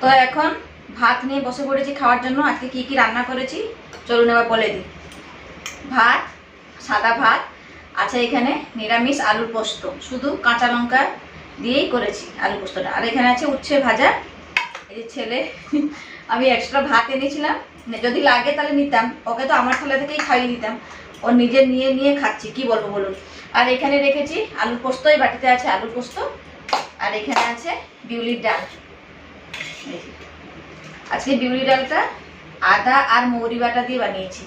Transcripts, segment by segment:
তো এখন ভাত নিয়ে বসে পড়েছি খাওয়ার জন্য। আজকে কি কি রান্না করেছি? চলুন এবার বলে দিই। ভাত, সাদা ভাত, আছে এখানে নিরামিষ আলুর পোস্ত। শুধু কাঁচা লঙ্কা দিয়েই করেছি আলু পোস্তটা। আর এখানে আছে উচ্ছে ভাজা। এই ছেলে, আমি এক্সট্রা ভাত এনেছিলাম। যদি লাগে তাহলে নিতাম। ওকে তো আমার থালা থেকেই খাইয়ে দিতাম। ও নিজে নিয়ে নিয়ে খাচ্ছি, কি বলব বলুন। আর এখানে রেখেছি আলুর পোস্ত, এই বাটিতে আছে আলুর পোস্ত। আর এখানে আছে বিউলির ডাল। আজকে বিউলি ডালটা আদা আর মৌরি বাটা দিয়ে বানিয়েছি।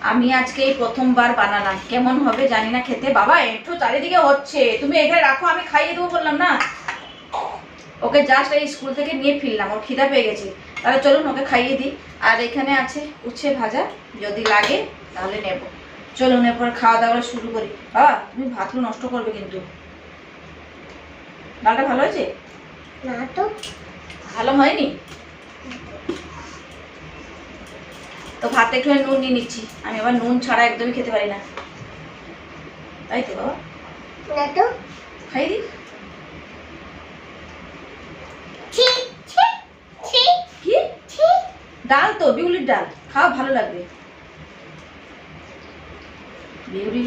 আমি আজকে এই প্রথমবার বানালাম। কেমন হবে জানি না খেতে। বাবা, একটু চারিদিকে হচ্ছে। তুমি এখানে রাখো, আমি খাইয়ে দেবো বললাম না। ওকে জাস্ট এই স্কুল থেকে নিয়ে ফিরলাম। ওর খিদা পেয়ে গেছে। তাহলে চলুন, ওকে খাইয়ে দিই। আর এখানে আছে উচ্ছে ভাজা। যদি লাগে, তাহলে নেব। চলুন, এরপর খাওয়া দাওয়া শুরু করি। বাবা, তুমি ভাতগুলো নষ্ট করবে কিন্তু। ডালটা ভালো হয়েছে? না তো। ভালো হয়নি? তো ভাতে একটু নুন নিয়ে নিচ্ছি। আমি আবার নুন ছাড়া একদমই খেতে পারি না। তাই তো বাবা? খাই ছি কি? ডাল তো বিউলির ডাল। খাওয়া ভালো লাগবে। বিউলি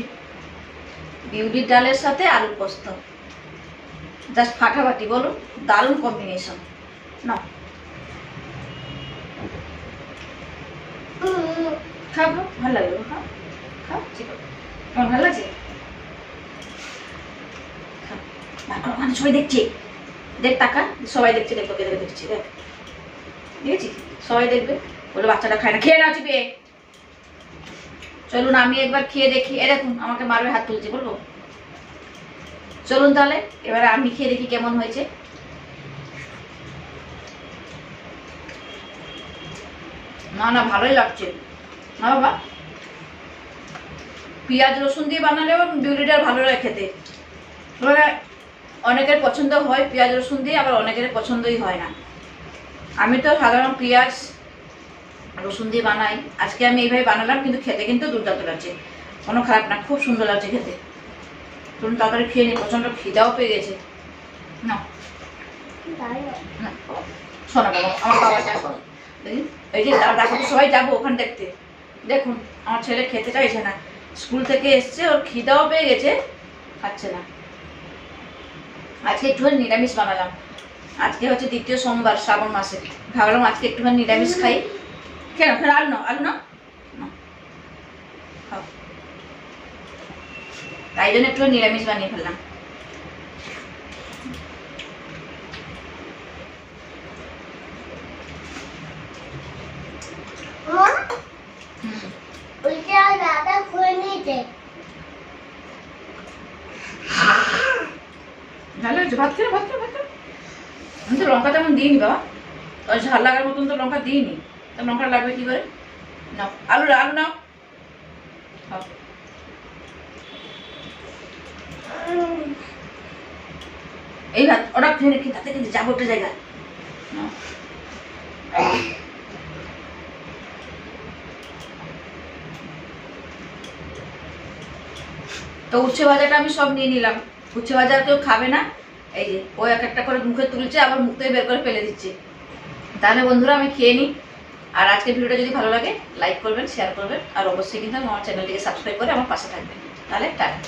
বিউলির ডালের সাথে আলু পোস্ত। জাস্ট ফাটাফাটি বলুন দারুণ কম্বিনেশন না খাও খাও ভালো লাগবে খাও খাও ঠিক তোমার ভালো লাগছে খাও। ওখানে সবাই দেখছে দেখ টাকা সবাই দেখছে দেখ তোকে দেখে দেখছি দেখ দেখেছি সবাই দেখবে বলে বাচ্চাটা খায় না খেয়ে না চিপে চলুন আমি একবার খেয়ে দেখি এ দেখুন আমাকে মারবে হাত তুলছে বলব চলুন তাহলে এবারে আমি খেয়ে দেখি কেমন হয়েছে না না ভালোই লাগছে। না বাবা? পেঁয়াজ রসুন দিয়ে বানালেও বিউলিটার ভালো লাগে খেতে। অনেকের পছন্দ হয় পেঁয়াজ রসুন দিয়ে আবার অনেকের পছন্দই হয় না। আমি তো সাধারণ পেঁয়াজ রসুন দিয়ে বানাই। আজকে আমি এইভাবে বানালাম কিন্তু খেতে কিন্তু দুর্দান্ত লাগছে। কোনো খারাপ না খুব সুন্দর লাগছে খেতে। তুমি তাড়াতাড়ি খেয়ে নিই প্রচণ্ড খিদাও পেয়ে গেছে। না। শোনো বাবা আমার বাবাটা দেখি। এই যে দেখো, সবাই যাব ওখানে দেখতে। দেখুন, আমার ছেলে খেতে চাইছে না। স্কুল থেকে এসছে, ওর খিদাও পেয়ে গেছে, খাচ্ছে না। আজকে একটুখানি নিরামিষ বানালাম। আজকে হচ্ছে দ্বিতীয় সোমবার, শ্রাবণ মাসে। ভাবলাম আজকে একটুখানি নিরামিষ খাই। কেন কেন, আলু নাও আলু নাও। তাই জন্য একটু নিরামিষ বানিয়ে ফেললাম। ভাত খেয়ে ভাত খেয়ে ভাত খেয়ে আমি তো লঙ্কা তেমন দিইনি, বাবা। ঝাল লাগার মতন তো লঙ্কা দিইনি। তো লঙ্কা লাগবে কি করে? নাও, আলু আলু নাও। এই ভাত, ওটা খেয়ে রেখে তাতে কিন্তু যাব একটা জায়গায়। তো উচ্ছে ভাজাটা আমি সব নিয়ে নিলাম। উচ্ছে ভাজা কেউ খাবে না। এই যে, ও এক একটা করে মুখে তুলছে, আবার মুখ থেকে বের করে ফেলে দিচ্ছে। তাহলে বন্ধুরা, আমি খেয়ে নিই। আর আজকের ভিডিওটা যদি ভালো লাগে লাইক করবেন শেয়ার করবেন। আর অবশ্যই কিন্তু আমার চ্যানেলটিকে সাবস্ক্রাইব করে আমার পাশে থাকবেন। তাহলে টাটা।